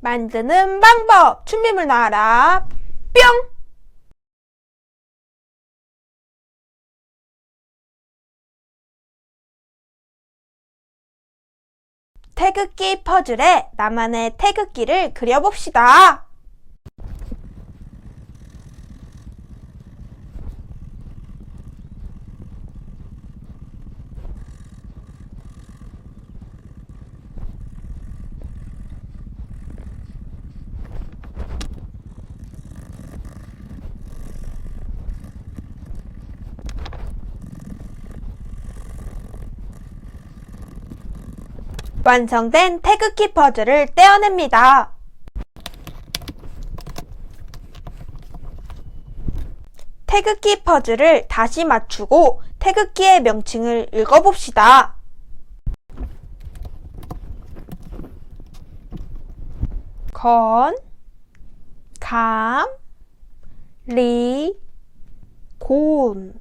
만드는 방법. 준비물 나와라. 뿅! 태극기 퍼즐에 나만의 태극기를 그려봅시다. 완성된 태극기 퍼즐을 떼어냅니다. 태극기 퍼즐을 다시 맞추고 태극기의 명칭을 읽어봅시다. 건, 감, 리, 곤.